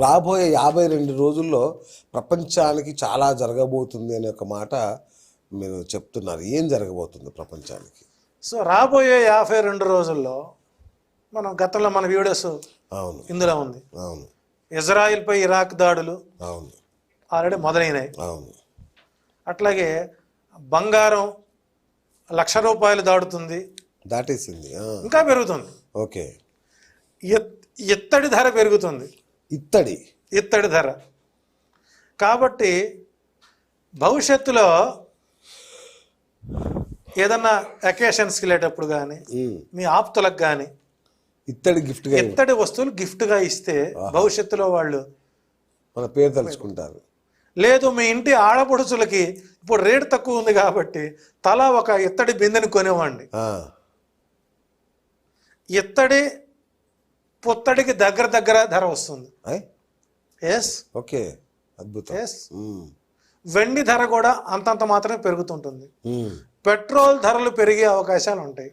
రాబోయే యాభై రెండు రోజుల్లో ప్రపంచానికి చాలా జరగబోతుంది అనే ఒక మాట మీరు చెప్తున్నారు. ఏం జరగబోతుంది ప్రపంచానికి? సో రాబోయే యాభై రెండు రోజుల్లో మనం గతంలో మన వీడియోస్ అవును. ఇందులో ఉంది. అవును. ఇజ్రాయిల్పై ఇరాక్ దాడులు అవును. ఆల్రెడీ మొదలైనాయి అవును. అట్లాగే బంగారం లక్ష రూపాయలు దాడుతుంది దాటేసింది. ఇంకా పెరుగుతుంది. ఓకే. ఎత్- ఇత్తడి ధర పెరుగుతుంది. ఇత్తడి. ఇత్తడి ధర. కాబట్టి భవిష్యత్తులో ఏదన్నా అకేషన్స్కి వెళ్ళేటప్పుడు కానీ. మీ ఆప్తులకు కానీ ఇత్తడి గిఫ్ట్గా ఇత్తడి వస్తువులు గిఫ్ట్గా ఇస్తే భవిష్యత్తులో వాళ్ళు మన పేరు తలుచుకుంటారు. లేదు మీ ఇంటి ఆడపడుచులకి ఇప్పుడు రేటు తక్కువ ఉంది కాబట్టి తలా ఒక ఇత్తడి బిందెని కొనివ్వండి ఇత్తడి పుత్తడికి దగ్గర దగ్గర ధర వస్తుంది. ఎస్ ఓకే అద్భుతం. ఎస్ వెండి ధర కూడా అంతంత మాత్రమే పెరుగుతుంటుంది. పెట్రోల్ ధరలు పెరిగే అవకాశాలు ఉంటాయి